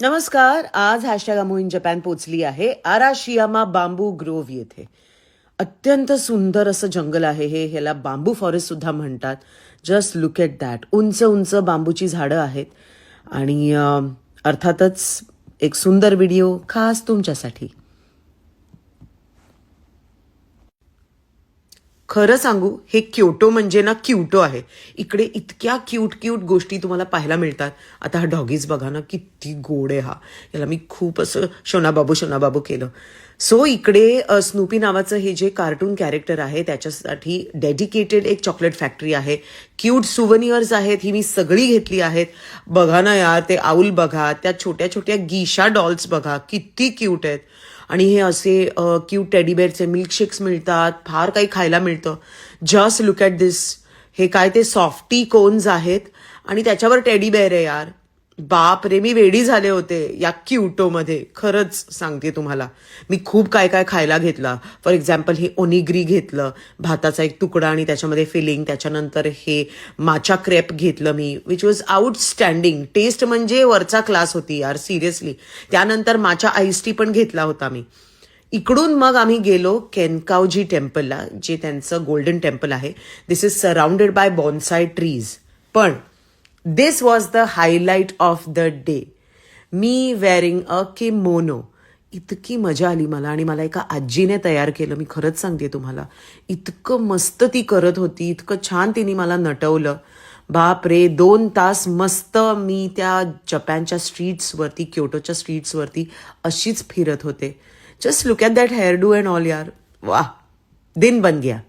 नमस्कार आज हॅशटॅग अमो इन पोचली आहे. आराशियामा बांबू ग्रोव्ह येथे. अत्यंत सुंदर असं जंगल आहे हे ह्याला बांबू फॉरेस्ट सुद्धा म्हणतात. जस्ट लुक एट दॅट उंच उंच बांबूची झाडं आहेत. आणि अर्थातच एक सुंदर व्हिडिओ खास तुमच्यासाठी. खरं सांगू हे क्योटो म्हणजे ना क्युटो आहे. इकडे इतक्या क्यूट क्यूट गोष्टी तुम्हाला पाहायला मिळतात. आता हा डॉगीज बघा ना किती गोड आहे हा. याला मी खूप असं शोनाबाबू शोनाबाबू केलं. सो इकडे स्नूपी नावाचं हे जे कार्टून कॅरेक्टर आहे त्याच्यासाठी डेडिकेटेड एक चॉकलेट फॅक्टरी आहे. क्यूट सुवनियर्स आहेत ही मी सगळी घेतली आहेत. बघा ना यार ते आऊल बघा त्या छोट्या छोट्या गिशा डॉल्स बघा किती क्यूट आहेत. आणि हे असे क्यूट टेडीबेअरचे मिल्कशेक्स मिळतात फार काही खायला मिळतं. जस्ट लुक ॲट दिस हे काय ते सॉफ्टी कोन्स आहेत. आणि त्याच्यावर टेडीबेअर आहे यार. बाप रे मी वेडी झाले होते या क्युटोमध्ये खरंच सांगते तुम्हाला. मी खूप काय काय खायला घेतला. फॉर एक्झाम्पल हे ओनिग्री घेतलं भाताचा एक तुकडा आणि त्याच्यामध्ये फिलिंग त्याच्यानंतर हे माचा क्रेप घेतलं मी विच वॉज आउटस्टँडिंग टेस्ट म्हणजे वरचा क्लास होती यार सिरियसली त्यानंतर माचा आईस टी पण घेतला होता मी. इकडून मग आम्ही गेलो केनकावजी टेम्पलला जे त्यांचं गोल्डन टेम्पल आहे. This is surrounded by bonsai trees पण this was the highlight of the day me wearing a kimono इतकी मजा आली मला आणि मला एका आजीने तयार केलं. मी खरंच सांगते तुम्हाला. इतकं मस्त ती करत होती. इतकं छान तिने मला नटवलं. बाप रे दोन तास मस्त मी त्या जपानच्या स्ट्रीट्सवरती क्योटोच्या स्ट्रीट्सवरती अशीच फिरत होते. Just look at that hairdo and all यार. वा दिन बन गया.